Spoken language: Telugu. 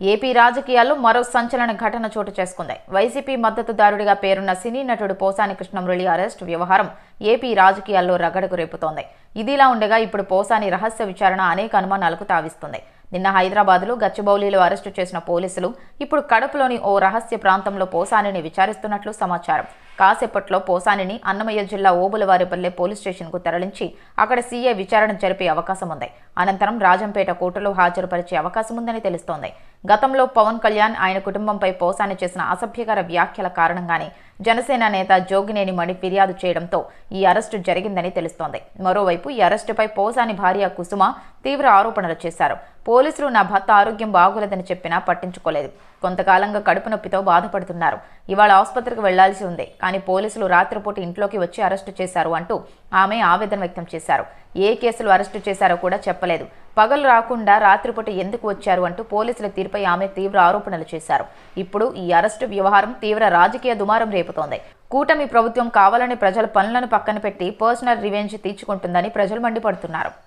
ఏపీ రాజకీయాల్లో మరో సంచలన ఘటన చోటు చేసుకుంది. వైసీపీ మద్దతుదారుడిగా పేరున్న సినీ నటుడు పోసాని కృష్ణమురళి అరెస్ట్ వ్యవహారం ఏపీ రాజకీయాల్లో రగడకు రేపుతోంది. ఇదిలా ఉండగా ఇప్పుడు పోసాని రహస్య విచారణ అనేక అనుమానాలకు తావిస్తుంది. నిన్న హైదరాబాద్లో గచ్చిబౌలిలో అరెస్టు చేసిన పోలీసులు ఇప్పుడు కడపలోని ఓ రహస్య ప్రాంతంలో పోసానిని విచారిస్తున్నట్లు సమాచారం. కాసేపట్లో పోసానిని అన్నమయ్య జిల్లా ఓబులవారిపల్లె పోలీస్ స్టేషన్కు తరలించి అక్కడ సీఏ విచారణ జరిపే అవకాశం ఉంది అనంతరం రాజంపేట కోర్టులో హాజరుపరిచే అవకాశం ఉందని తెలుస్తోంది. గతంలో పవన్ కళ్యాణ్ ఆయన కుటుంబంపై పోసాని చేసిన అసభ్యకర వ్యాఖ్యల కారణంగానే జనసేన నేత జోగినేని మణి ఫిర్యాదు చేయడంతో ఈ అరెస్టు జరిగిందని తెలుస్తోంది. మరోవైపు ఈ అరెస్టుపై పోసాని భార్య కుసుమ తీవ్ర ఆరోపణలు చేశారు. పోలీసులు నా భర్త ఆరోగ్యం బాగోలేదని చెప్పినా పట్టించుకోలేదు. కొంతకాలంగా కడుపు నొప్పితో బాధపడుతున్నారు. ఇవాళ ఆసుపత్రికి వెళ్ళాల్సి ఉంది. కానీ పోలీసులు రాత్రిపూట ఇంట్లోకి వచ్చి అరెస్టు చేశారు అంటూ ఆమె ఆవేదన వ్యక్తం చేశారు. ఏ కేసులు అరెస్టు చేశారో కూడా చెప్పలేదు. పగలు రాకుండా రాత్రిపూట ఎందుకు వచ్చారు అంటూ పోలీసుల తీరుపై ఆమె తీవ్ర ఆరోపణలు చేశారు. ఇప్పుడు ఈ అరెస్టు వ్యవహారం తీవ్ర రాజకీయ దుమారం రేపుతోంది. కూటమి ప్రభుత్వం కావాలని ప్రజల పనులను పక్కన పెట్టి పర్సనల్ రివెంజ్ తీర్చుకుంటుందని ప్రజలు మండిపడుతున్నారు.